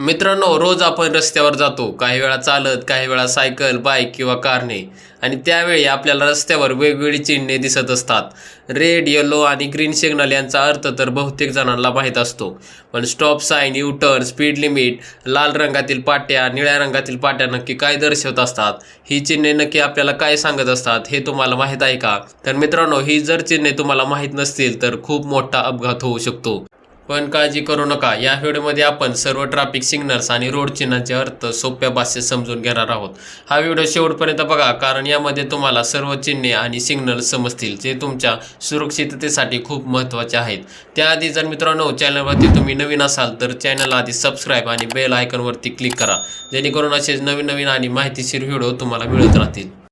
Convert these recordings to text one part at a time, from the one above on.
मित्रांनो रोज आपण रस्त्यावर जातो. काही वेळा चालत काही वेळा सायकल बाईक किंवा कारने. आणि त्यावेळी आपल्याला रस्त्यावर वेगवेगळी चिन्हे दिसत असतात. रेड येलो आणि ग्रीन सिग्नल यांचा अर्थ तर बहुतेक जणांना माहीत असतो. पण stop sign U turn speed limit लाल रंगातील पाट्या निळ्या रंगातील पाट्या नक्की काय दर्शवत असतात? ही चिन्हे नक्की आपल्याला काय सांगत असतात हे तुम्हाला माहीत आहे का? तर मित्रांनो ही जर चिन्हे तुम्हाला माहीत नसतील तर खूप मोठा अपघात होऊ शकतो. पण काळजी करू नका. या व्हिडिओमध्ये आपण सर्व ट्रॅफिक सिग्नल्स आणि रोड चिन्हाचे अर्थ सोप्या भाषेत समजून घेणार आहोत. हा व्हिडिओ शेवटपर्यंत बघा कारण यामध्ये तुम्हाला सर्व चिन्हे आणि सिग्नल समजतील जे तुमच्या सुरक्षिततेसाठी खूप महत्त्वाचे आहेत. त्याआधी जर मित्रांनो चॅनलवरती तुम्ही नवीन असाल तर चॅनल आधी सबस्क्राईब आणि बेल आयकॉनवरती क्लिक करा जेणेकरून असेच नवीन नवीन आणि माहितीशीर व्हिडिओ तुम्हाला मिळत राहतील.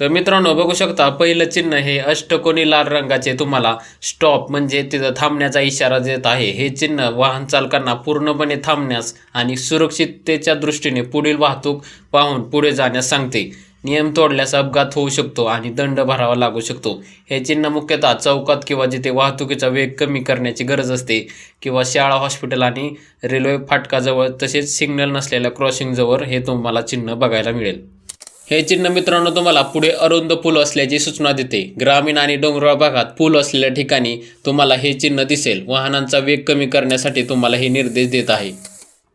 तर मित्रांनो बघू शकता पहिलं चिन्ह हे अष्टकोनी लाल रंगाचे तुम्हाला स्टॉप म्हणजे तिथं थांबण्याचा इशारा देत आहे. हे चिन्ह वाहन चालकांना पूर्णपणे थांबण्यास आणि सुरक्षिततेच्या दृष्टीने पुढील वाहतूक पाहून पुढे जाण्यास सांगते. नियम तोडल्यास अपघात होऊ शकतो आणि दंड भरावा लागू शकतो. हे चिन्ह मुख्यतः चौकात किंवा जिथे वाहतुकीचा वेग कमी करण्याची गरज असते किंवा शाळा हॉस्पिटल आणि रेल्वे फाटकाजवळ तसेच सिग्नल नसलेल्या क्रॉसिंगजवळ हे तुम्हाला चिन्ह बघायला मिळेल. हे चिन्ह मित्रांनो तुम्हाला पुढे अरुंद पूल असल्याची सूचना देते. ग्रामीण आणि डोंगराळ भागात पूल असलेल्या ठिकाणी तुम्हाला हे चिन्ह दिसेल. वाहनांचा वेग कमी करण्यासाठी तुम्हाला हे निर्देश देत आहे.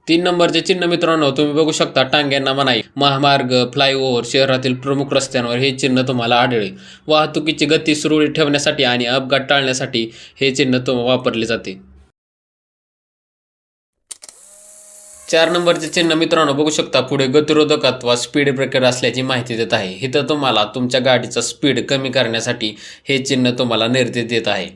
तीन नंबरचे चिन्ह मित्रांनो तुम्ही बघू शकता टांग्यांना मनाई महामार्ग फ्लायओव्हर शहरातील प्रमुख रस्त्यांवर हे चिन्ह तुम्हाला आढळेल. वाहतुकीची गती सुरळीत ठेवण्यासाठी आणि अपघात टाळण्यासाठी हे चिन्ह तुम वापरले जाते. चार नंबरचे चिन्ह मित्रांनो बघू शकता पुढे गतिरोधक अथवा स्पीड ब्रेकर असल्याची माहिती देत आहे. इथं तुम्हाला तुमच्या गाडीचा स्पीड कमी करण्यासाठी हे चिन्ह तुम्हाला निर्देश देत आहे.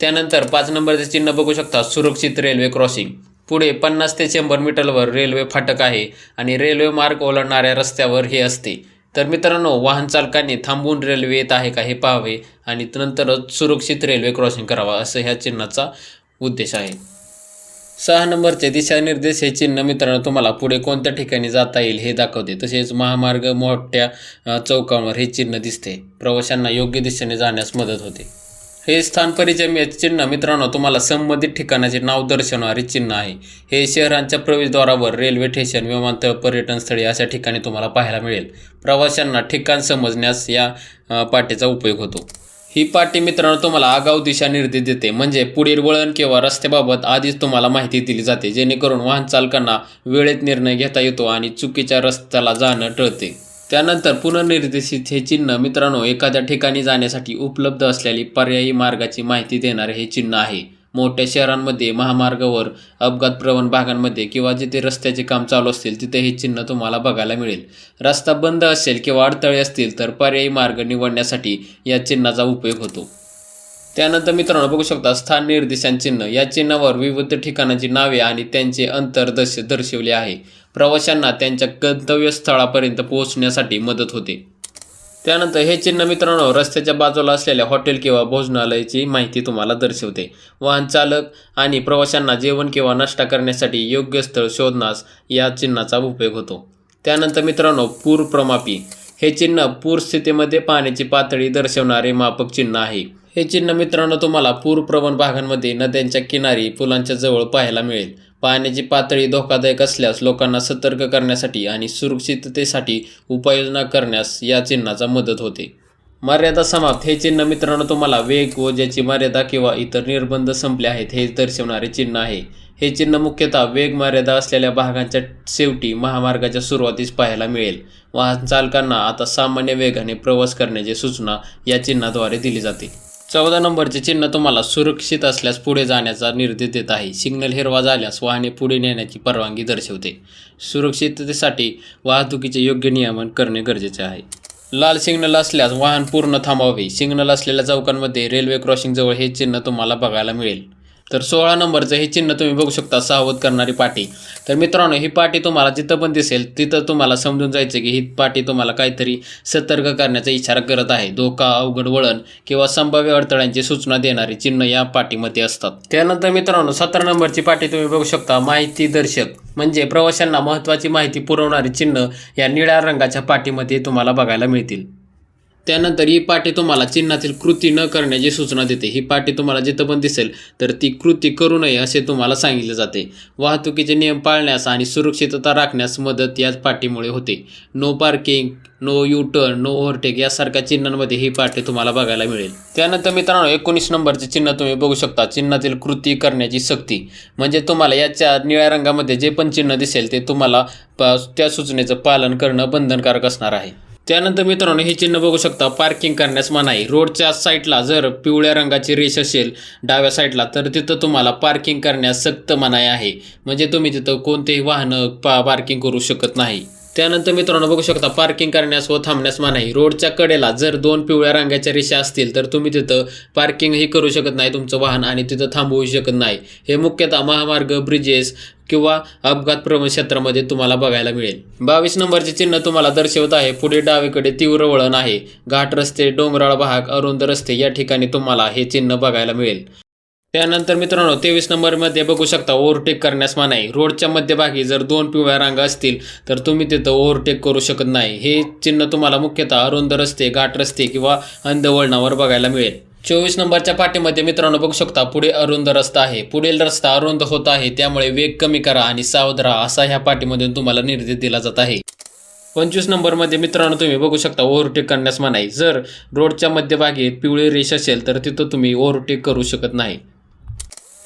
त्यानंतर पाच नंबरचे चिन्ह बघू शकता सुरक्षित रेल्वे क्रॉसिंग पुढे पन्नास ते शंभर मीटरवर रेल्वे फाटक आहे आणि रेल्वे मार्ग ओलांडणाऱ्या रस्त्यावर हे असते. तर मित्रांनो वाहन चालकांनी थांबून रेल्वे येत आहे का हे पाहावे आणि नंतरच सुरक्षित रेल्वे क्रॉसिंग करावा असं ह्या चिन्हाचा उद्देश आहे. सहा नंबरचे दिशानिर्देश हे चिन्ह. मित्रांनो तुम्हाला पुढे कोणत्या ठिकाणी जाता येईल हे दाखवते. तसेच महामार्ग मोठ्या चौकांवर हे चिन्ह दिसते. प्रवाशांना योग्य दिशेने जाण्यास मदत होते. हे स्थान परिचय चिन्ह. मित्रांनो तुम्हाला संबंधित ठिकाणाचे नाव दर्शवणारे चिन्ह आहे. हे शहरांच्या प्रवेशद्वारावर रेल्वे स्टेशन विमानतळ पर्यटन स्थळे अशा ठिकाणी तुम्हाला पाहायला मिळेल. प्रवाशांना ठिकाण समजण्यास या पाठीचा उपयोग होतो. ही पाटी मित्रांनो तुम्हाला आगाऊ दिशा निर्देश देते. म्हणजे पुढील वळण किंवा रस्त्याबाबत आधीच तुम्हाला माहिती दिली जाते जेणेकरून वाहन चालकांना वेळेत निर्णय घेता येतो आणि चुकीच्या रस्त्याला जाणं टळते. त्यानंतर पुनर्निर्देशित हे चिन्ह मित्रांनो एखाद्या ठिकाणी जाण्यासाठी उपलब्ध असलेली पर्यायी मार्गाची माहिती देणारे हे चिन्ह आहे. मोठ्या शहरांमध्ये महामार्गावर अपघातप्रवण भागांमध्ये किंवा जिथे रस्त्याचे काम चालू असतील तिथे हे चिन्ह तुम्हाला बघायला मिळेल. रस्ता बंद असेल किंवा अडथळे असतील तर पर्यायी मार्ग निवडण्यासाठी या चिन्हाचा उपयोग होतो. त्यानंतर मित्रांनो बघू शकता स्थान निर्देशांक चिन्ह. या चिन्हावर विविध ठिकाणांची नावे आणि त्यांचे अंतर दर्श दर्शवले आहे. प्रवाशांना त्यांच्या गंतव्यस्थळापर्यंत पोहोचण्यासाठी मदत होते. त्यानंतर हे चिन्ह मित्रांनो रस्त्याच्या बाजूला असलेल्या हॉटेल किंवा भोजनालयाची माहिती तुम्हाला दर्शवते. वाहन चालक आणि प्रवाशांना जेवण किंवा नाश्ता करण्यासाठी योग्य स्थळ शोधण्यास या चिन्हाचा उपयोग होतो. त्यानंतर मित्रांनो पूर प्रमापी. हे चिन्ह पूर स्थितीमध्ये पाण्याची पातळी दर्शवणारे मापक चिन्ह आहे. हे चिन्ह मित्रांनो तुम्हाला पूरप्रवण भागांमध्ये नद्यांच्या किनारी पुलांच्या जवळ पाहायला मिळेल. पाण्याची पातळी धोकादायक असल्यास लोकांना सतर्क करण्यासाठी आणि सुरक्षिततेसाठी उपाययोजना करण्यास या चिन्हाचा मदत होते. मर्यादा समाप्त. हे चिन्ह मित्रांनो तुम्हाला वेग व ज्याची मर्यादा किंवा इतर निर्बंध संपले आहेत हे दर्शवणारे चिन्ह आहे. हे चिन्ह मुख्यतः वेग मर्यादा असलेल्या भागांच्या शेवटी महामार्गाच्या सुरुवातीस पाहायला मिळेल. वाहन चालकांना आता सामान्य वेगाने प्रवास करण्याची सूचना या चिन्हाद्वारे दिली जाते. चौदा नंबरचे चिन्ह तुम्हाला सुरक्षित असल्यास पुढे जाण्याचा निर्देश देत आहे. सिग्नल हिरवा झाल्यास वाहने पुढे नेण्याची परवानगी दर्शवते. सुरक्षिततेसाठी वाहतुकीचे योग्य नियमन करणे गरजेचे आहे. लाल सिग्नल असल्यास वाहन पूर्ण थांबावे. सिग्नल असलेल्या चौकांमध्ये रेल्वे क्रॉसिंगजवळ हे चिन्ह तुम्हाला बघायला मिळेल. तर सोळा नंबरचं हे चिन्ह तुम्ही बघू शकता सावध करणारी पाटी. तर मित्रांनो ही पाटी तुम्हाला जिथं पण दिसेल तिथं तुम्हाला समजून जायचं की ही पाटी तुम्हाला काहीतरी सतर्क करण्याचा इशारा करत आहे. धोका अवघड वळण किंवा संभाव्य अडथळ्यांची सूचना देणारी चिन्ह या पाटीमध्ये असतात. त्यानंतर मित्रांनो सतरा नंबरची पाटी तुम्ही बघू शकता माहिती दर्शक. म्हणजे प्रवाशांना महत्त्वाची माहिती पुरवणारी चिन्ह या निळ्या रंगाच्या पाटीमध्ये तुम्हाला बघायला मिळतील. त्यानंतर ही पाटी तुम्हाला चिन्हातील कृती न करण्याची सूचना देते. ही पाटी तुम्हाला जिथं पण दिसेल तर ती कृती करू नये असे तुम्हाला सांगितले जाते. वाहतुकीचे नियम पाळण्यास आणि सुरक्षितता राखण्यास मदत या पाटीमुळे होते. No parking no U turn no overtake यासारख्या चिन्हांमध्ये ही पाटी तुम्हाला बघायला मिळेल. त्यानंतर मित्रांनो एकोणीस नंबरचे चिन्ह तुम्ही बघू शकता. चिन्हातील कृती करण्याची सक्ती. म्हणजे तुम्हाला याच्या निळ्या रंगामध्ये जे पण चिन्ह दिसेल ते तुम्हाला त्या सूचनेचं पालन करणं बंधनकारक असणार आहे. त्यानंतर मित्रांनो हे चिन्ह बघू शकता पार्किंग करण्यास मनाई. रोडच्या साईडला जर पिवळ्या रंगाची रेष असेल डाव्या साईडला तर तिथं तुम्हाला पार्किंग करण्यास सक्त मनाई आहे. म्हणजे तुम्ही तिथं कोणतेही वाहनं पा पार्किंग करू शकत नाही. त्यानंतर मित्रांनो बघू शकता पार्किंग करण्यास व थांबण्यास मनाई. रोडच्या कडेला जर दोन पिवळ्या रंगाच्या रेषा असतील तर तुम्ही तिथं पार्किंगही करू शकत नाही तुमचं वाहन आणि तिथं थांबवू शकत नाही. हे मुख्यतः महामार्ग ब्रिजेस किंवा अपघात प्रवण क्षेत्रामध्ये तुम्हाला बघायला मिळेल. बावीस नंबरचे चिन्ह तुम्हाला दर्शवत आहे. पुढे डावीकडे तीव्र वळण आहे. घाट रस्ते डोंगराळ भाग अरुंद रस्ते या ठिकाणी तुम्हाला हे चिन्ह बघायला मिळेल. त्यानंतर मित्रांनो तेवीस नंबरमध्ये बघू शकता ओव्हरटेक करण्यास मनाई. रोडच्या मध्यभागी जर दोन पिवळ्या रांगा असतील तर तुम्ही तिथं ओव्हरटेक करू शकत नाही. हे चिन्ह तुम्हाला मुख्यतः अरुंद रस्ते घाट रस्ते किंवा अंधवळणावर बघायला मिळेल. चोवीस नंबरच्या पाठीमध्ये मित्रांनो बघू शकता पुढे अरुंद रस्ता आहे. पुढील रस्ता अरुंद होत आहे त्यामुळे वेग कमी करा आणि सावध राहा असा ह्या पाठीमधून तुम्हाला निर्देश दिला जात आहे. पंचवीस नंबरमध्ये मित्रांनो तुम्ही बघू शकता ओव्हरटेक करण्यास मनाई. जर रोडच्या मध्यभागी पिवळी रेष असेल तर तिथं तुम्ही ओव्हरटेक करू शकत नाही.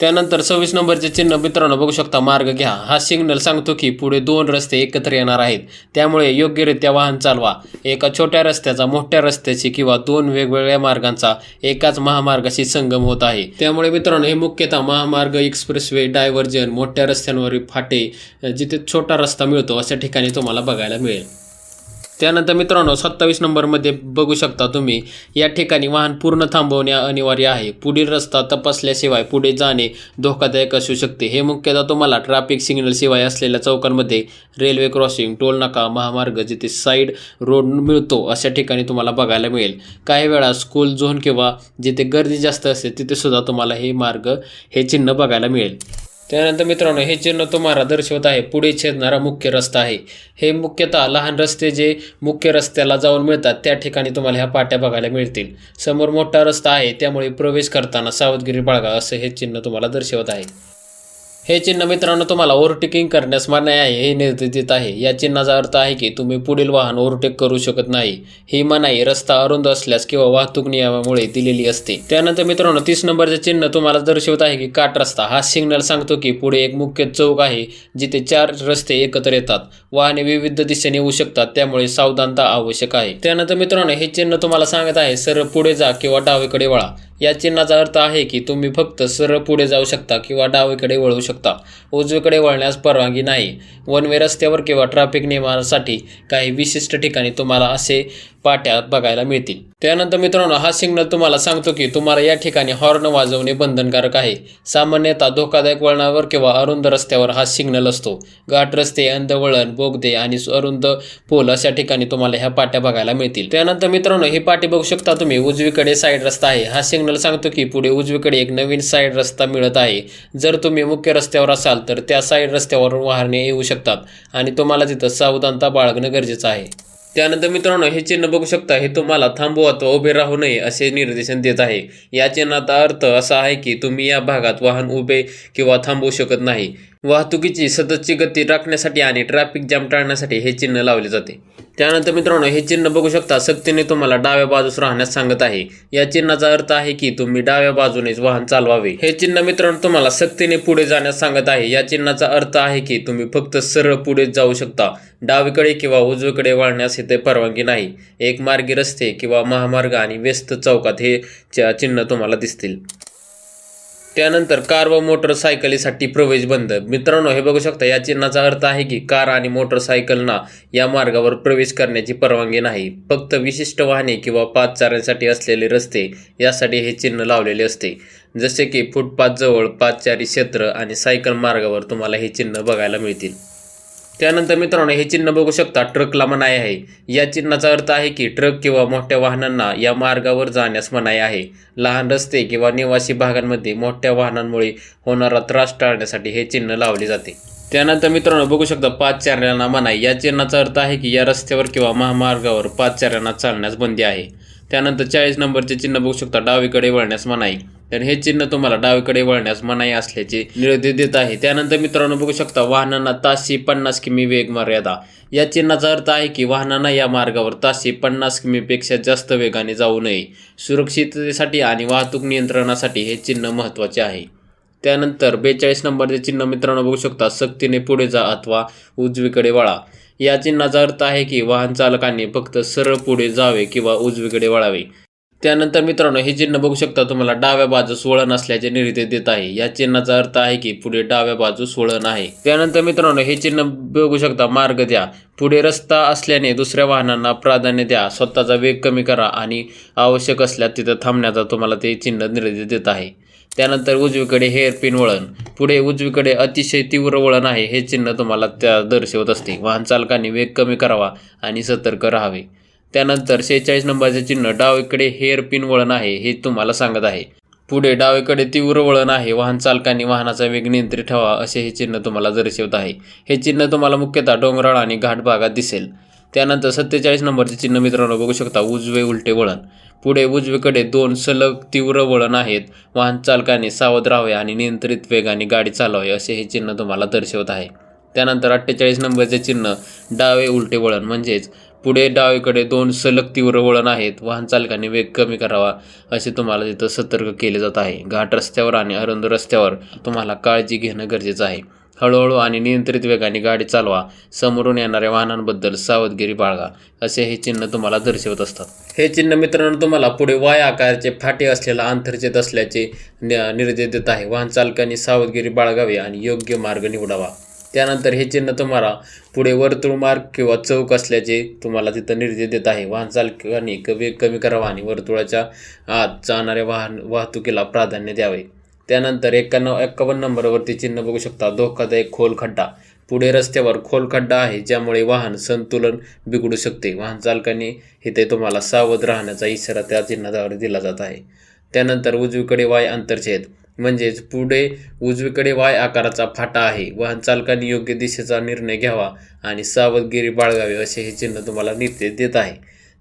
त्यानंतर सव्वीस नंबरचे चिन्ह मित्रांनो बघू शकता मार्ग घ्या. हा सिग्नल सांगतो की पुढे दोन रस्ते एकत्र येणार आहेत. त्यामुळे योग्यरित्या वाहन चालवा. एका छोट्या रस्त्याचा मोठ्या रस्त्याची किंवा दोन वेगवेगळ्या मार्गांचा एकाच महामार्गाशी संगम होत आहे. त्यामुळे मित्रांनो हे मुख्यतः महामार्ग एक्सप्रेसवे डायव्हर्जन मोठ्या रस्त्यांवरील फाटे जिथे छोटा रस्ता मिळतो अशा ठिकाणी तुम्हाला बघायला मिळेल. त्यानंतर मित्रांनो सत्तावीस नंबरमध्ये बघू शकता तुम्ही या ठिकाणी वाहन पूर्ण थांबवणे अनिवार्य आहे. पुढील रस्ता तपासल्याशिवाय पुढे जाणे धोकादायक असू शकते. हे मुख्यतः तुम्हाला ट्रॅफिक सिग्नल शिवाय असलेल्या चौकांमध्ये रेल्वे क्रॉसिंग टोल नाका महामार्ग जिथे साईड रोड मिळतो अशा ठिकाणी तुम्हाला बघायला मिळेल. काही वेळा स्कूल झोन किंवा जिथे गर्दी जास्त असते तिथे सुद्धा तुम्हाला हे मार्ग हे चिन्ह बघायला मिळेल. त्यानंतर मित्रांनो हे चिन्ह तुम्हाला दर्शवत आहे. पुढे छेदणारा मुख्य रस्ता आहे. हे मुख्यतः लहान रस्ते जे मुख्य रस्त्याला जाऊन मिळतात त्या ठिकाणी तुम्हाला ह्या पाट्या बघायला मिळतील. समोर मोठा रस्ता आहे त्यामुळे प्रवेश करताना सावधगिरी बाळगा असं हे चिन्ह तुम्हाला दर्शवत आहे. हे चिन्ह मित्रांनो तुम्हाला ओव्हरटेकिंग करण्यास मनाई आहे हे निर्देश देत आहे. या चिन्हाचा अर्थ आहे की तुम्ही पुढील वाहन ओव्हरटेक करू शकत नाही. ही मनाई रस्ता अरुंद असल्यास किंवा वाहतूक नियमामुळे दिलेली असते. त्यानंतर मित्रांनो तीस नंबरचे चिन्ह तुम्हाला दर्शवत आहे की काट रस्ता. हा सिग्नल सांगतो की पुढे एक मुख्य चौक आहे जिथे चार रस्ते एकत्र येतात. वाहने विविध दिशेने येऊ शकतात त्यामुळे सावधानता आवश्यक आहे. त्यानंतर मित्रांनो हे चिन्ह तुम्हाला सांगत आहे सरळ पुढे जा किंवा डावीकडे वळा. या चिन्हाचा अर्थ आहे की तुम्ही फक्त सरळ पुढे जाऊ शकता किंवा डावीकडे वळू शकता. उजवीकडे वळण्यास परवानगी नाही. वन वे रस्त्यावर किंवा ट्रॅफिक नियमासाठी काही विशिष्ट ठिकाणी तुम्हाला असे पाट्या बघायला मिळतील. त्यानंतर मित्रांनो हा सिग्नल तुम्हाला सांगतो की तुम्हाला या ठिकाणी हॉर्न वाजवणे बंधनकारक आहे. सामान्यतः धोकादायक वळणावर किंवा अरुंद रस्त्यावर हा सिग्नल असतो. घाट रस्ते अंधवळण बोगदे आणि अरुंद पोल अशा ठिकाणी तुम्हाला ह्या पाट्या बघायला मिळतील. त्यानंतर मित्रांनो ही पाटी बघू शकता तुम्ही उजवीकडे साईड रस्ता आहे. हा सिग्नल सांगतो की पुढे उजवीकडे एक नवीन साईड रस्ता मिळत आहे. जर तुम्ही मुख्य रस्त्यावर असाल तर त्या साईड रस्त्यावरून वाहने येऊ शकतात आणि तुम्हाला तिथं सावधानता बाळगणं गरजेचं आहे. त्यानंतर मित्रांनो हे चिन्ह बघू शकता हे तुम्हाला थांबू अथवा उभे राहू नये असे निर्देशन देत आहे. या चिन्हाचा अर्थ असा आहे की तुम्ही या भागात वाहन उभे किंवा थांबवू शकत नाही. वाहतुकीची सततची गती राखण्यासाठी आणि ट्रॅफिक जाम टाळण्यासाठी हे चिन्ह लावले जाते. त्यानंतर मित्रांनो हे चिन्ह बघू शकता सक्तीने तुम्हाला डाव्या बाजूस राहण्यास सांगत आहे. या चिन्हाचा अर्थ आहे की तुम्ही डाव्या बाजूनेच वाहन चालवावे. हे चिन्ह मित्रांनो तुम्हाला सक्तीने पुढे जाण्यास सांगत आहे. या चिन्हाचा अर्थ आहे की तुम्ही फक्त सरळ पुढे जाऊ शकता. डावीकडे किंवा उजवीकडे वळण्यास इथे परवानगी नाही. एक मार्गी रस्ते किंवा महामार्ग आणि व्यस्त चौकात हे चिन्ह तुम्हाला दिसतील. त्यानंतर कार व मोटरसायकलीसाठी प्रवेश बंद. मित्रांनो हे बघू शकता या चिन्हाचा अर्थ आहे की कार आणि मोटरसायकलना या मार्गावर प्रवेश करण्याची परवानगी नाही. फक्त विशिष्ट वाहने किंवा पाच चाऱ्यांसाठी असलेले रस्ते यासाठी हे चिन्ह लावलेले असते. जसे की फुटपाथ जवळ पाचचारी क्षेत्र आणि सायकल मार्गावर तुम्हाला हे चिन्ह बघायला मिळतील. त्यानंतर मित्रांनो हे चिन्ह बघू शकता ट्रकला मनाई आहे. या चिन्हाचा अर्थ आहे की ट्रक किंवा मोठ्या वाहनांना या मार्गावर जाण्यास मनाई आहे. लहान रस्ते किंवा निवासी भागांमध्ये मोठ्या वाहनांमुळे होणारा त्रास टाळण्यासाठी हे चिन्ह लावले जाते. त्यानंतर मित्रांनो बघू शकता पाच चाऱ्यांना मनाई. या चिन्हाचा अर्थ आहे की या रस्त्यावर किंवा महामार्गावर पाच चाऱ्यांना चालण्यास बंदी आहे. त्यानंतर चाळीस नंबरचे चिन्ह बघू शकता डावीकडे वळण्यास मनाई. तर हे चिन्ह तुम्हाला डावीकडे वळण्यास मनाई असल्याचे निर्देश देत आहे. त्यानंतर मित्रांनो बघू शकता वाहनांना ताशी पन्नास किमी वेग मर्यादा. या चिन्हाचा अर्थ आहे की वाहनांना या मार्गावर ताशी पन्नास किमीपेक्षा जास्त वेगाने जाऊ नये. सुरक्षिततेसाठी आणि वाहतूक नियंत्रणासाठी हे चिन्ह महत्त्वाचे आहे. त्यानंतर बेचाळीस नंबरचे चिन्ह मित्रांनो बघू शकता सक्तीने पुढे जा अथवा उजवीकडे वळा. या चिन्हाचा अर्थ आहे की वाहन चालकांनी फक्त सरळ पुढे जावे किंवा उजवीकडे वळावे. त्यानंतर मित्रांनो हे चिन्ह बघू शकता तुम्हाला डाव्या बाजूस वळण असल्याचे निर्देश देत आहे. या चिन्हाचा अर्थ आहे की पुढे डाव्या बाजूस वळण आहे. त्यानंतर मित्रांनो हे चिन्ह बघू शकता मार्ग द्या. पुढे रस्ता असल्याने दुसऱ्या वाहनांना प्राधान्य द्या. स्वतःचा वेग कमी करा आणि आवश्यक असल्यास तिथं थांबण्याचा तुम्हाला ते चिन्ह निर्देश देत आहे. त्यानंतर उजवीकडे हेअरपिन वळण. पुढे उजवीकडे अतिशय तीव्र वळण आहे. हे चिन्ह तुम्हाला त्या दर्शवत असते. वाहन चालकांनी वेग कमी करावा आणि सतर्क राहावे. त्यानंतर शेहेचाळीस नंबरचे चिन्ह डावीकडे हेअर पिन वळण आहे हे तुम्हाला सांगत आहे. पुढे डावीकडे तीव्र वळण आहे वाहन चालकांनी वाहनाचा वेग नियंत्रित ठेवा असे हे चिन्ह तुम्हाला दर्शवत आहे. हे चिन्ह तुम्हाला मुख्यतः डोंगराळ आणि घाट भागात दिसेल. त्यानंतर सत्तेचाळीस नंबरचे चिन्ह मित्रांनो बघू शकता उजवे उलटे वळण. पुढे उजवीकडे दोन सलग तीव्र वळण आहेत वाहन चालकाने सावध राहावे आणि नियंत्रित वेगाने गाडी चालवावी असे हे चिन्ह तुम्हाला दर्शवत आहे. त्यानंतर अठ्ठेचाळीस नंबरचे चिन्ह डावे उलटे वळण म्हणजेच पुढे डावीकडे दोन सलग तीव्र वळण आहेत. वाहन चालकांनी वेग कमी करावा असे तुम्हाला तिथं सतर्क केले जात आहे. घाट रस्त्यावर आणि अरुंद रस्त्यावर तुम्हाला काळजी घेणं गरजेचं आहे. हळूहळू आणि नियंत्रित वेगाने गाडी चालवा. समोरून येणाऱ्या वाहनांबद्दल सावधगिरी बाळगा असे हे चिन्ह तुम्हाला दर्शवत असतात. हे चिन्ह मित्रांनो तुम्हाला पुढे वाय आकाराचे फाटे असलेला आंतरछेद असल्याचे निर्देश देत आहे. वाहन चालकांनी सावधगिरी बाळगावी आणि योग्य मार्ग निवडावा. त्यानंतर हे चिन्ह तुम्हाला पुढे वर्तुळ मार्ग किंवा चौक असल्याचे तुम्हाला तिथं निर्देश देत आहे. वाहन चालकांनी कमी कमी करावा आणि वर्तुळाच्या आत जाणाऱ्या वाहन वाहतुकीला प्राधान्य द्यावे. त्यानंतर एक्क्याण्णव एक्कावन्न नंबरवरती चिन्ह बघू शकता. धोकादायक खोल खड्डा पुढे रस्त्यावर खोल खड्डा आहे ज्यामुळे वाहन संतुलन बिघडू शकते. वाहन चालकांनी इथे तुम्हाला सावध राहण्याचा इशारा त्या चिन्हाद्वारे दिला जात आहे. त्यानंतर उजवीकडे वाय अंतरछेद. म्हणजेच पुढे उजवीकडे वाय आकाराचा फाटा आहे. वाहन चालकांनी योग्य दिशेचा निर्णय घ्यावा आणि सावधगिरी बाळगावी असे हे चिन्ह तुम्हाला निर्देश देत आहे.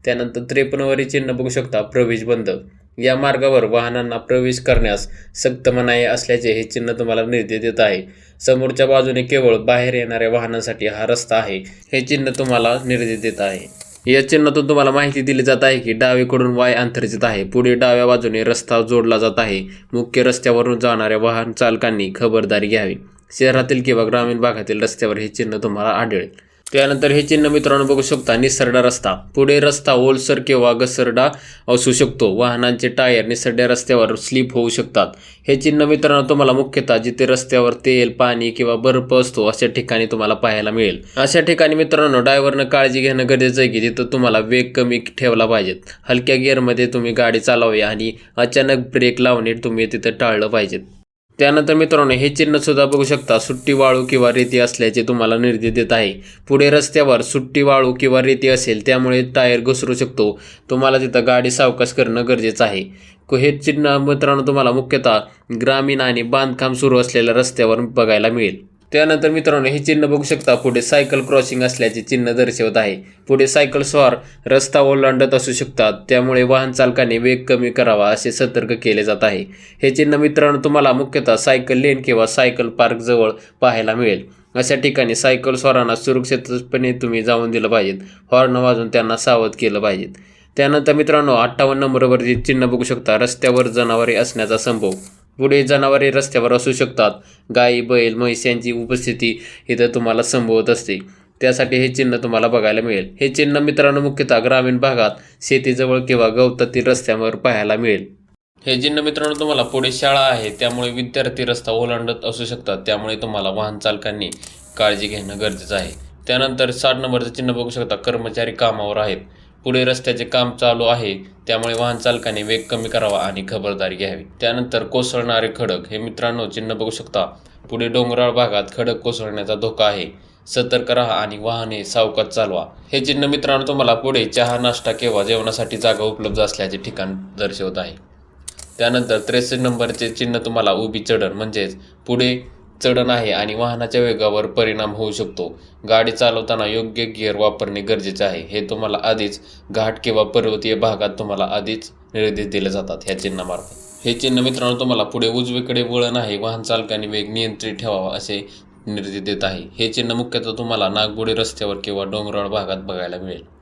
त्यानंतर त्रेपन्नवरी चिन्ह बघू शकता प्रवेश बंद. या मार्गावर वाहनांना प्रवेश करण्यास सक्त मनाई असल्याचे हे चिन्ह तुम्हाला निर्देश देत आहे. समोरच्या बाजूने केवळ बाहेर येणाऱ्या वाहनांसाठी हा रस्ता आहे हे चिन्ह तुम्हाला निर्देश देत आहे. या चिन्हातून तुम्हाला माहिती दिली जात आहे की डावीकडून वाय अंतर्जित आहे. पुढे डाव्या बाजूने रस्ता जोडला जात आहे. मुख्य रस्त्यावरून जाणाऱ्या वाहन चालकांनी खबरदारी घ्यावी. शहरातील किंवा ग्रामीण भागातील रस्त्यावर हे चिन्ह तुम्हाला आढळेल. त्यानंतर हे चिन्ह मित्रांनो बघू शकता निसरडा रस्ता. पुढे रस्ता ओलसर किंवा घसरडा असू शकतो. वाहनांचे टायर निसरड्या रस्त्यावर स्लिप होऊ शकतात. हे चिन्ह मित्रांनो तुम्हाला मुख्यतः जिथे रस्त्यावर तेल पाणी किंवा बर्फ असतो अशा ठिकाणी तुम्हाला पाहायला मिळेल. अशा ठिकाणी मित्रांनो ड्रायव्हरनं काळजी घेणं गरजेचं आहे की तिथं तुम्हाला वेग कमी ठेवला पाहिजेत हलक्या गिअरमध्ये तुम्ही गाडी चालवावी आणि अचानक ब्रेक लावणे तुम्ही तिथं टाळलं पाहिजेत त्यानंतर मित्रांनो हे चिन्ह सुद्धा बघू शकता सुट्टी वाळू किंवा रेती असल्याचे तुम्हाला निर्देश देत आहे. पुढे रस्त्यावर सुट्टी वाळू किंवा रेती असेल त्यामुळे टायर घसरू शकतो. तुम्हाला तिथं गाडी सावकाश करणं गरजेचं आहे. हे चिन्ह मित्रांनो तुम्हाला मुख्यतः ग्रामीण आणि बांधकाम सुरू असलेल्या रस्त्यावर बघायला मिळेल. त्यानंतर मित्रांनो हे चिन्ह बघू शकता पुढे सायकल क्रॉसिंग असल्याचे चिन्ह दर्शवत आहे. पुढे सायकल स्वार रस्ता ओलांडत असू शकतात त्यामुळे वाहन चालकाने वेग कमी करावा असे सतर्क केले जात आहे. हे चिन्ह मित्रांनो तुम्हाला मुख्यतः सायकल लेन किंवा सायकल पार्क जवळ पाहायला मिळेल. अशा ठिकाणी सायकल स्वारांना सुरक्षितपणे तुम्ही जाऊन दिलं पाहिजेत. हॉर्न वाजून त्यांना सावध केलं पाहिजेत. त्यानंतर मित्रांनो अठ्ठावन्न नंबरवरती चिन्ह बघू शकता रस्त्यावर जनावरे असण्याचा संभव. पुढे जनावरे रस्त्यावर असू शकतात. गाई बैल म्हैस यांची उपस्थिती इथं तुम्हाला संभवत असते. त्यासाठी हे चिन्ह तुम्हाला बघायला मिळेल. हे चिन्ह मित्रांनो मुख्यतः ग्रामीण भागात शेतीजवळ किंवा गवतातील रस्त्यावर पाहायला मिळेल. हे चिन्ह मित्रांनो तुम्हाला पुढे शाळा आहे. त्यामुळे विद्यार्थी रस्ता ओलांडत असू शकतात. त्यामुळे तुम्हाला वाहन चालकांनी काळजी घेणं गरजेचं आहे. त्यानंतर साठ नंबरचं चिन्ह बघू शकता. कर्मचारी कामावर आहेत. पुढे रस्त्याचे काम चालू आहे त्यामुळे वाहन चालकाने वेग कमी करावा आणि खबरदारी घ्यावी. त्यानंतर कोसळणारे खडक हे मित्रांनो चिन्ह बघू शकता. पुढे डोंगराळ भागात खडक कोसळण्याचा धोका आहे. सतर्क राहा आणि वाहने सावकाश चालवा. हे चिन्ह मित्रांनो तुम्हाला पुढे चहा नाश्ता किंवा जेवणासाठी जागा उपलब्ध असल्याचे ठिकाण दर्शवत आहे. त्यानंतर त्रेसष्ट नंबरचे चिन्ह तुम्हाला उभी चढण म्हणजेच पुढे चढण आहे आणि वाहनाच्या वेगावर परिणाम होऊ शकतो. गाडी चालवताना योग्य गिअर वापरणे गरजेचे आहे. हे तुम्हाला आधीच घाट किंवा पर्वतीय भागात तुम्हाला आधीच निर्देश दिले जातात ह्या चिन्हामार्फत. हे चिन्ह मित्रांनो तुम्हाला पुढे उजवीकडे वळण आहे. वाहन चालकाने वेग नियंत्रित ठेवावा असे निर्देश देत आहे. हे चिन्ह मुख्यतः तुम्हाला नागबोडी रस्त्यावर किंवा डोंगराळ भागात बघायला मिळेल.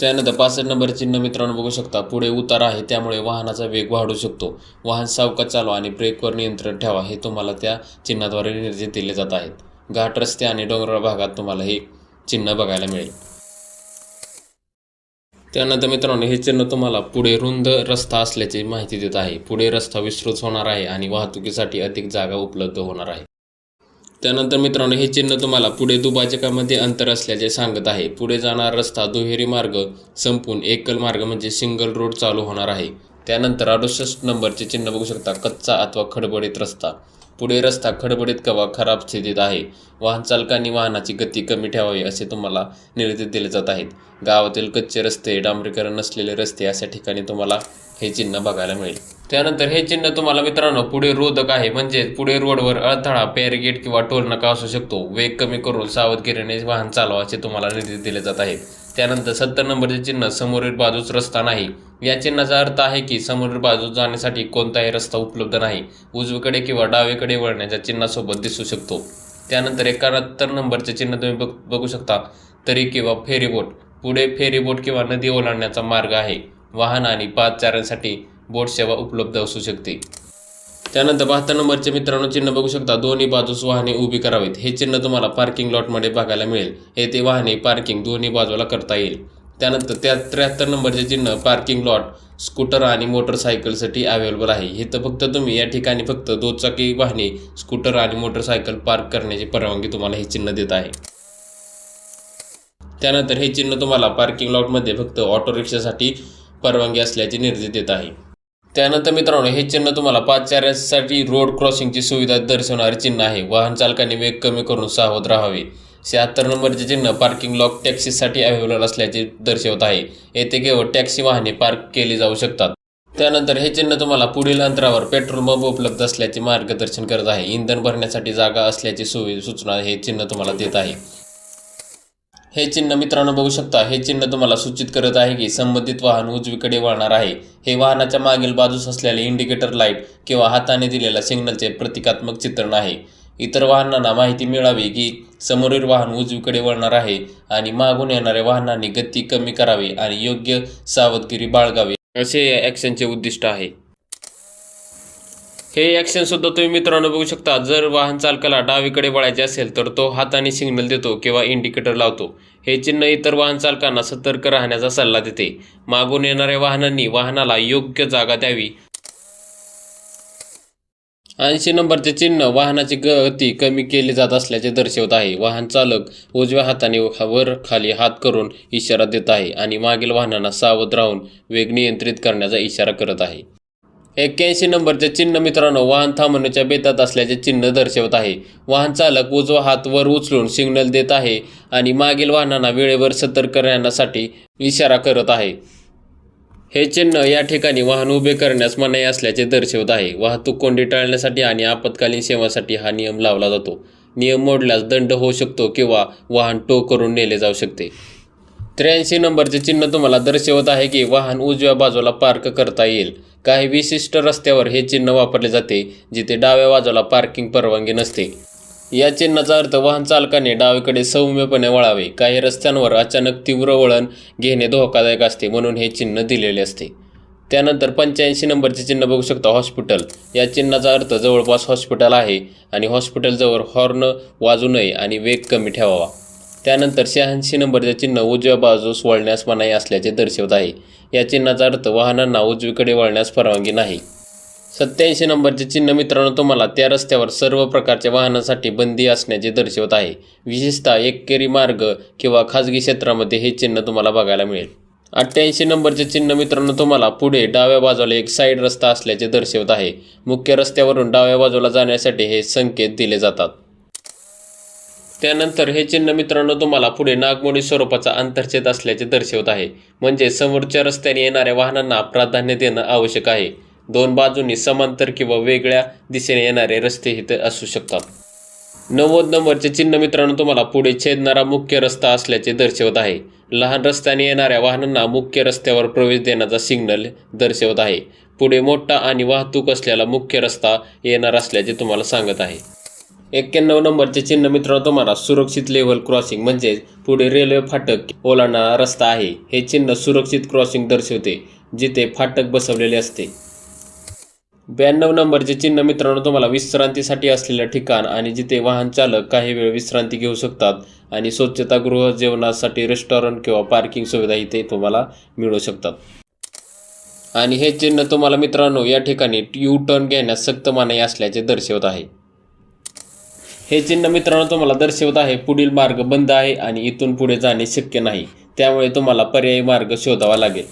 त्यानंतर पासष्ट नंबर चिन्ह मित्रांनो बघू शकता. पुढे उतार आहे त्यामुळे वाहनाचा वेग वाढू शकतो. वाहन सावका चालवा आणि ब्रेकवर नियंत्रण ठेवा हे तुम्हाला त्या चिन्हाद्वारे निर्देश दिले जात आहेत. घाट रस्ते आणि डोंगराळ भागात तुम्हाला हे चिन्ह बघायला मिळेल. त्यानंतर मित्रांनो हे चिन्ह तुम्हाला पुढे रुंद रस्ता असल्याची माहिती देत आहे. पुढे रस्ता विस्तृत होणार आहे आणि वाहतुकीसाठी अधिक जागा उपलब्ध होणार आहे. त्यानंतर मित्रांनो हे चिन्ह तुम्हाला पुढे दुभाजकामध्ये अंतर असल्याचे सांगत आहे. पुढे जाणारा रस्ता दुहेरी मार्ग संपून एकल मार्ग म्हणजे सिंगल रोड चालू होणार आहे. त्यानंतर अडुसष्ट नंबरचे चिन्ह बघू शकता कच्चा अथवा खडबडीत रस्ता. पुढे रस्ता खडबडीत कवा खराब स्थितीत आहे? वाहन चालकांनी वाहनाची गती कमी ठेवावी असे तुम्हाला निर्देश दिले जात आहेत. गावातील कच्चे रस्ते डांबरीकरण नसलेले रस्ते अशा ठिकाणी तुम्हाला हे चिन्ह बघायला मिळेल. त्यानंतर हे चिन्ह तुम्हाला मित्रांनो पुढे रोधक आहे. म्हणजे पुढे रोडवर अडथळा पॅरगेट किंवा टोल नका असू शकतो. वेग कमी करून सावधगिरीने वाहन चालवा असे तुम्हाला निर्देश दिले जात आहेत. त्यानंतर सत्तर नंबरचे चिन्ह समोरील बाजूस रस्ता नाही. या चिन्हाचा अर्थ आहे की समोरील बाजूस जाण्यासाठी कोणताही रस्ता उपलब्ध नाही. उजवीकडे किंवा डावीकडे वळण्याच्या चिन्हासोबत दिसू शकतो. त्यानंतर एकाहत्तर नंबरचे चिन्ह तुम्ही बघ बघू शकता. तरी किंवा फेरीबोट. पुढे फेरीबोट किंवा नदी ओलांडण्याचा मार्ग आहे. वाहन आणि पादचाऱ्यांसाठी बोट सेवा उपलब्ध असू शकते. त्यानंतर बहात्तर नंबरचे मित्रांनो चिन्ह बघू शकता. दोन्ही बाजूस वाहने उभी करावीत. हे चिन्ह तुम्हाला पार्किंग लॉटमध्ये बघायला मिळेल. येथे वाहने पार्किंग दोन्ही बाजूला करता येईल. त्यानंतर त्या त्र्याहत्तर नंबरचे चिन्ह पार्किंग लॉट स्कूटर आणि मोटरसायकलसाठी अवेलेबल आहे. हे तर फक्त तुम्ही या ठिकाणी फक्त दुचाकी वाहने स्कूटर आणि मोटरसायकल पार्क करण्याची परवानगी तुम्हाला हे चिन्ह देत आहे. त्यानंतर हे चिन्ह तुम्हाला पार्किंग लॉटमध्ये फक्त ऑटो रिक्षासाठी परवानगी असल्याचे निर्देश देत आहे. त्यानंतर मित्रांनो हे चिन्ह तुम्हाला पादचाऱ्यांसाठी रोड क्रॉसिंगची सुविधा दर्शवणारे चिन्ह आहे. वाहन चालकांनी वेग कमी करून सावध राहावे. शहात्तर नंबरचे चिन्ह पार्किंग लॉक टॅक्सीसाठी अवेलेबल असल्याचे दर्शवत आहे. येथे केवळ टॅक्सी वाहने पार्क केली जाऊ शकतात. त्यानंतर हे चिन्ह तुम्हाला पुढील अंतरावर पेट्रोल पंप उपलब्ध असल्याचे मार्गदर्शन करत आहे. इंधन भरण्यासाठी जागा असल्याची सुवि सूचना हे चिन्ह तुम्हाला देत आहे. हे चिन्ह मित्रांनो बघू शकता. हे चिन्ह तुम्हाला सूचित करत आहे की संबंधित वाहन उजवीकडे वळणार आहे. हे वाहनाच्या मागील बाजूस असलेले इंडिकेटर लाइट किंवा हाताने दिलेल्या सिग्नलचे प्रतिकात्मक चित्रण आहे. इतर वाहनांना माहिती मिळावी की समोरील वाहन उजवीकडे वळणार आहे आणि मागून येणाऱ्या वाहनांनी गती कमी करावी आणि योग्य सावधगिरी बाळगावी. असे या ॲक्शनचे उद्दिष्ट आहे. हे ॲक्शन सुद्धा तुम्ही मित्रांनो बघू शकता. जर वाहन चालकाला डावीकडे वळायचे असेल तर तो हाताने सिग्नल देतो किंवा इंडिकेटर लावतो. हे चिन्ह इतर वाहन चालकांना सतर्क राहण्याचा सल्ला देते. मागून येणाऱ्या वाहनांनी वाहनाला योग्य जागा द्यावी. ऐंशी नंबरचे चिन्ह वाहनाची गती कमी केली जात असल्याचे दर्शवत आहे. वाहन चालक उजव्या हाताने वर खाली हात करून इशारा देत आहे आणि मागील वाहनांना सावध राहून वेग नियंत्रित करण्याचा इशारा करत आहे. एक्क्याऐंशी नंबरचे चिन्ह मित्रांनो वाहन थांबवण्याच्या बेतात असल्याचे चिन्ह दर्शवत आहे. वाहन चालक उजवा हात वर उचलून सिग्नल देत आहे आणि मागील वाहनांना वेळेवर सतर्क करण्यासाठी इशारा करत आहे. हे चिन्ह या ठिकाणी वाहन उभे करण्यास मनाई असल्याचे दर्शवत आहे. वाहतूक कोंडी टाळण्यासाठी आणि आपत्कालीन सेवासाठी हा नियम लावला जातो. नियम मोडल्यास दंड होऊ शकतो किंवा वाहन टो करून नेले जाऊ शकते. त्र्याऐंशी नंबरचे चिन्ह तुम्हाला दर्शवत आहे की वाहन उजव्या बाजूला पार्क करता येईल. काही विशिष्ट रस्त्यावर हे चिन्ह वापरले जाते जिथे डाव्या बाजूला पार्किंग परवानगी नसते. या चिन्हाचा अर्थ वाहन चालकाने डावीकडे सौम्यपणे वळावे. काही रस्त्यांवर अचानक तीव्र वळण घेणे धोकादायक असते म्हणून हे चिन्ह दिलेले असते. त्यानंतर पंच्याऐंशी नंबरचे चिन्ह बघू शकता हॉस्पिटल या चिन्हाचा अर्थ जवळपास हॉस्पिटल आहे आणि हॉस्पिटलजवळ हॉर्न वाजू नये आणि वेग कमी ठेवावा. त्यानंतर शहाऐंशी नंबरचे चिन्ह उजव्या बाजूस वळण्यास मनाई असल्याचे दर्शवत आहे. या चिन्हाचा अर्थ वाहनांना उजवीकडे वळण्यास परवानगी नाही. सत्याऐंशी नंबरचे चिन्ह मित्रांनो तुम्हाला त्या रस्त्यावर सर्व प्रकारच्या वाहनांसाठी बंदी असण्याचे दर्शवत आहे. विशेषतः एकेरी मार्ग किंवा खाजगी क्षेत्रामध्ये हे चिन्ह तुम्हाला बघायला मिळेल. अठ्ठ्याऐंशी नंबरचे चिन्ह मित्रांनो तुम्हाला पुढे डाव्या बाजूला एक साईड रस्ता असल्याचे दर्शवत आहे. मुख्य रस्त्यावरून डाव्या बाजूला जाण्यासाठी हे संकेत दिले जातात. त्यानंतर हे चिन्ह मित्रांनो तुम्हाला पुढे नागमोडी स्वरूपाचा अंतर्छेद असल्याचे दर्शवत आहे. म्हणजे समोरच्या रस्त्याने येणाऱ्या वाहनांना प्राधान्य देणं आवश्यक आहे. दोन बाजूंनी समांतर किंवा वेगळ्या दिशेने येणारे रस्ते इथे असू शकतात. नव्वद नंबरचे चिन्ह मित्रांनो तुम्हाला पुढे छेदणारा मुख्य रस्ता असल्याचे दर्शवत आहे. लहान रस्त्याने येणाऱ्या वाहनांना मुख्य रस्त्यावर प्रवेश देण्याचा सिग्नल दर्शवत आहे. पुढे मोठा आणि वाहतूक असलेला मुख्य रस्ता येणार असल्याचे तुम्हाला सांगत आहे. एक्क्याण्णव नंबरचे चिन्ह मित्रांनो तुम्हाला सुरक्षित लेवल क्रॉसिंग म्हणजेच पुढे रेल्वे फाटक ओलांडणारा रस्ता आहे. हे चिन्ह सुरक्षित क्रॉसिंग दर्शवते जिथे फाटक बसवलेले असते. ब्याण्णव नंबरचे चिन्ह मित्रांनो तुम्हाला विश्रांतीसाठी असलेलं ठिकाण आणि जिथे वाहन चालक काही वेळ विश्रांती घेऊ शकतात आणि स्वच्छतागृह जेवणासाठी रेस्टॉरंट किंवा पार्किंग सुविधा इथे तुम्हाला मिळू शकतात. आणि हे चिन्ह तुम्हाला मित्रांनो या ठिकाणी यू टर्न घेण्यास सक्त मनाई असल्याचे दर्शवत आहे. हे चिन्ह मित्रांनो तुम्हाला दर्शवत आहे पुढील मार्ग बंद आहे आणि इथून पुढे जाणे शक्य नाही. त्यामुळे तुम्हाला पर्यायी मार्ग शोधावा लागेल.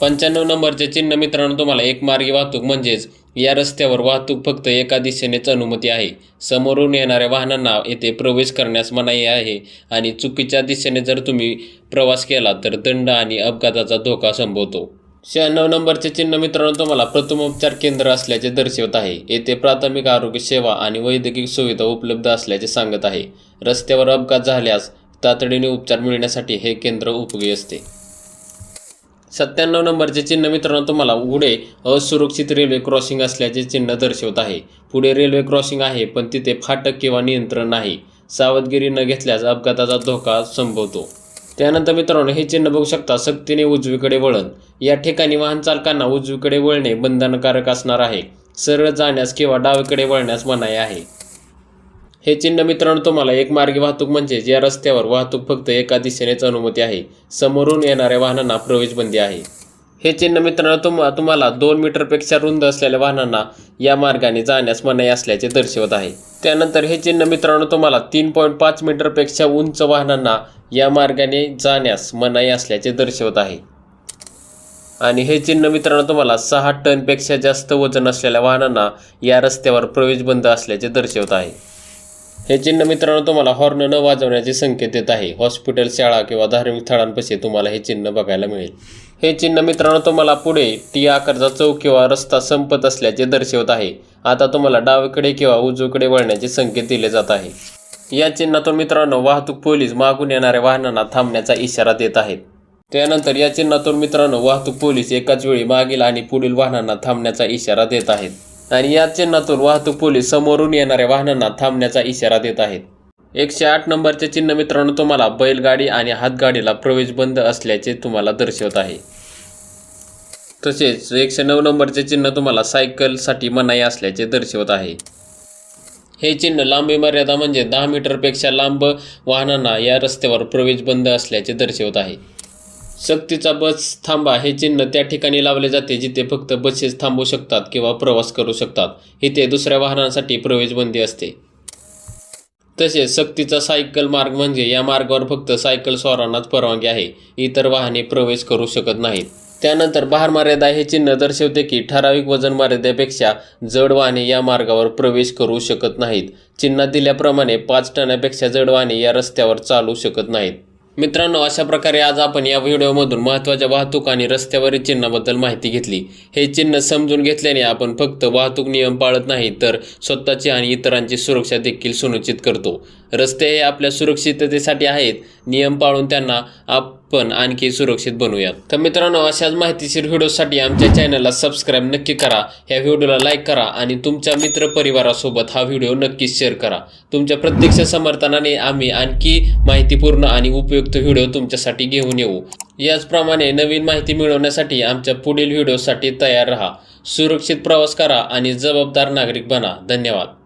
पंच्याण्णव नंबरचे चिन्ह मित्रांनो तुम्हाला एक मार्गी वाहतूक म्हणजेच या रस्त्यावर वाहतूक फक्त एका दिशेनेच अनुमती आहे. समोरून येणाऱ्या वाहनांना येथे प्रवेश करण्यास मनाई आहे आणि चुकीच्या दिशेने जर तुम्ही प्रवास केला तर दंड आणि अपघाताचा धोका संभवतो. शहाण्णव नंबरचे चिन्ह मित्रांनो तुम्हाला प्रथमोपचार केंद्र असल्याचे दर्शवत आहे. येथे प्राथमिक आरोग्य सेवा आणि वैद्यकीय सुविधा उपलब्ध असल्याचे सांगत आहे. रस्त्यावर अपघात झाल्यास तातडीने उपचार मिळण्यासाठी हे केंद्र उपयोगी असते. सत्त्याण्णव नंबरचे चिन्ह मित्रांनो तुम्हाला पुढे असुरक्षित रेल्वे क्रॉसिंग असल्याचे चिन्ह दर्शवत आहे. पुढे रेल्वे क्रॉसिंग आहे पण तिथे फाटक किंवा नियंत्रण नाही. सावधगिरी न घेतल्यास अपघाताचा धोका संभवतो. त्यानंतर मित्रांनो हे चिन्ह बघू शकता सक्तीने उजवीकडे वळण. या ठिकाणी वाहन चालकांना उजवीकडे वळणे बंधनकारक असणार आहे. सरळ जाण्यास किंवा डावीकडे वळण्यास मनाई आहे. हे चिन्ह मित्रांनो तुम्हाला एक मार्गी वाहतूक म्हणजेच या रस्त्यावर वाहतूक फक्त एका दिशेनेच अनुमती आहे. समोरून येणाऱ्या वाहनांना प्रवेश बंदी आहे. हे चिन्ह मित्रांनो तुम तुम्हाला दोन मीटरपेक्षा रुंद असलेल्या वाहनांना या मार्गाने जाण्यास मनाई असल्याचे दर्शवत आहे. त्यानंतर हे चिन्ह मित्रांनो तुम्हाला तीन पॉईंट पाच मीटरपेक्षा उंच वाहनांना या मार्गाने जाण्यास मनाई असल्याचे दर्शवत आहे. आणि हे चिन्ह मित्रांनो तुम्हाला सहा टनपेक्षा जास्त वजन असलेल्या वाहनांना या रस्त्यावर प्रवेश बंद असल्याचे दर्शवत आहे. हे चिन्ह मित्रांनो तुम्हाला हॉर्न न वाजवण्याचे संकेत देत आहे. हॉस्पिटल शाळा किंवा धार्मिक स्थळांपाशी तुम्हाला हे चिन्ह बघायला मिळेल. हे चिन्ह मित्रांनो तुम्हाला पुढे टी आकारचा चौक किंवा रस्ता संपत असल्याचे दर्शवत आहे. आता तुम्हाला डावीकडे किंवा उजवीकडे वळण्याचे संकेत दिले जात आहे. या चिन्हातून मित्रांनो वाहतूक पोलीस मागून येणाऱ्या वाहनांना थांबण्याचा इशारा देत आहेत. त्यानंतर या चिन्हातून मित्रांनो वाहतूक पोलीस एकाच वेळी मागील आणि पुढील वाहनांना थांबण्याचा इशारा देत आहेत. आणि या चिन्हातून वाहतूक पोलीस समोरून येणाऱ्या वाहनांना थांबण्याचा इशारा देत आहेत. एकशे आठ नंबरचे चिन्ह मित्रांनो तुम्हाला बैलगाडी आणि हातगाडीला प्रवेश बंद असल्याचे तुम्हाला दर्शवत आहे. तसेच एकशे नऊ नंबरचे चिन्ह तुम्हाला सायकलसाठी मनाई असल्याचे दर्शवत आहे. हे चिन्ह लांबी मर्यादा म्हणजे दहा मीटरपेक्षा लांब वाहनांना या रस्त्यावर प्रवेश बंद असल्याचे दर्शवत आहे. सक्तीचा बस थांबा हे चिन्ह त्या ठिकाणी लावले जाते जिथे फक्त बसेस थांबू शकतात किंवा प्रवास करू शकतात. इथे दुसऱ्या वाहनांसाठी प्रवेश बंदी असते. तसेच सक्तीचा सायकल मार्ग म्हणजे या मार्गावर फक्त सायकल स्वारांनाच परवानगी आहे. इतर वाहने प्रवेश करू शकत नाहीत. त्यानंतर भारमर्यादा हे चिन्ह दर्शवते की ठराविक वजन मर्यादेपेक्षा जड वाहने या मार्गावर प्रवेश करू शकत नाहीत. चिन्हात दिल्याप्रमाणे पाच टनापेक्षा जड वाहने या रस्त्यावर चालू शकत नाहीत. मित्रांनो अशा प्रकारे आज आपण या व्हिडिओमधून महत्त्वाच्या वाहतूक आणि रस्त्यावरील चिन्हाबद्दल माहिती घेतली. हे चिन्ह समजून घेतल्याने आपण फक्त वाहतूक नियम पाळत नाही तर स्वतःची आणि इतरांची सुरक्षा देखील सुनिश्चित करतो. रस्ते हे आपल्या सुरक्षिततेसाठी आहेत. नियम पाळून त्यांना आप पण आणखी सुरक्षित बनवूयात तर मित्रांनो अशाच माहितीशीर व्हिडिओसाठी आमच्या चॅनलला सबस्क्राईब नक्की करा ह्या व्हिडिओला लाईक करा आणि तुमच्या मित्रपरिवारासोबत हा व्हिडिओ नक्कीच शेअर करा. तुमच्या प्रत्यक्ष समर्थनाने आम्ही आणखी माहितीपूर्ण आणि उपयुक्त व्हिडिओ तुमच्यासाठी घेऊन येऊ. याचप्रमाणे नवीन माहिती मिळवण्यासाठी आमच्या पुढील व्हिडिओसाठी तयार राहा. सुरक्षित प्रवास करा आणि जबाबदार नागरिक बना. धन्यवाद.